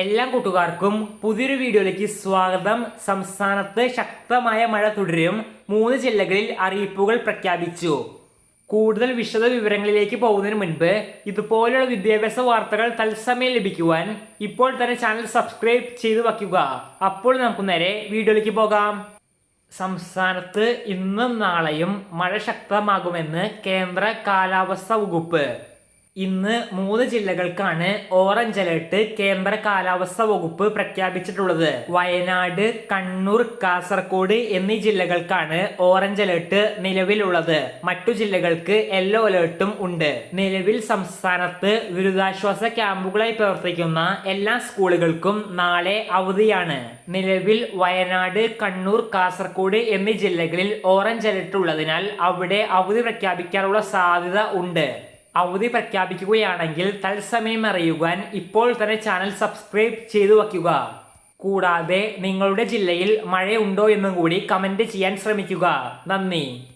എല്ലാ കൂട്ടുകാർക്കും പുതിയൊരു വീഡിയോയിലേക്ക് സ്വാഗതം. സംസ്ഥാനത്ത് ശക്തമായ മഴ തുടരും. മൂന്ന് ജില്ലകളിൽ അറിയിപ്പുകൾ പ്രഖ്യാപിച്ചു. കൂടുതൽ വിശദ വിവരങ്ങളിലേക്ക് പോകുന്നതിന് മുൻപ് ഇതുപോലുള്ള വിദ്യാഭ്യാസ വാർത്തകൾ തത്സമയം ലഭിക്കുവാൻ ഇപ്പോൾ തന്നെ ചാനൽ സബ്സ്ക്രൈബ് ചെയ്തു വയ്ക്കുക. അപ്പോൾ നമുക്ക് നേരെ വീഡിയോയിലേക്ക് പോകാം. സംസ്ഥാനത്ത് ഇന്നും നാളെയും മഴ ശക്തമാകുമെന്ന് കേന്ദ്ര കാലാവസ്ഥാ വകുപ്പ്. ഇന്ന് മൂന്ന് ജില്ലകൾക്കാണ് ഓറഞ്ച് അലേർട്ട് കേന്ദ്ര കാലാവസ്ഥാ വകുപ്പ് പ്രഖ്യാപിച്ചിട്ടുള്ളത്. വയനാട് കണ്ണൂർ കാസർഗോഡ് എന്നീ ജില്ലകൾക്കാണ് ഓറഞ്ച് അലേർട്ട് നിലവിലുള്ളത്. മറ്റു ജില്ലകൾക്ക് യെല്ലോ അലേർട്ടും ഉണ്ട്. നിലവിൽ സംസ്ഥാനത്ത് ദുരിതാശ്വാസ ക്യാമ്പുകളായി പ്രവർത്തിക്കുന്ന എല്ലാ സ്കൂളുകൾക്കും നാളെ അവധിയാണ്. നിലവിൽ വയനാട് കണ്ണൂർ കാസർഗോഡ് എന്നീ ജില്ലകളിൽ ഓറഞ്ച് അലേർട്ട് ഉള്ളതിനാൽ അവിടെ അവധി പ്രഖ്യാപിക്കാനുള്ള സാധ്യത ഉണ്ട്. അവധി പ്രഖ്യാപിക്കുകയാണെങ്കിൽ തത്സമയം അറിയുവാൻ ഇപ്പോൾ തന്നെ ചാനൽ സബ്സ്ക്രൈബ് ചെയ്തു വയ്ക്കുക. കൂടാതെ നിങ്ങളുടെ ജില്ലയിൽ മഴയുണ്ടോ എന്നും കൂടി കമന്റ് ചെയ്യാൻ ശ്രമിക്കുക. നന്ദി.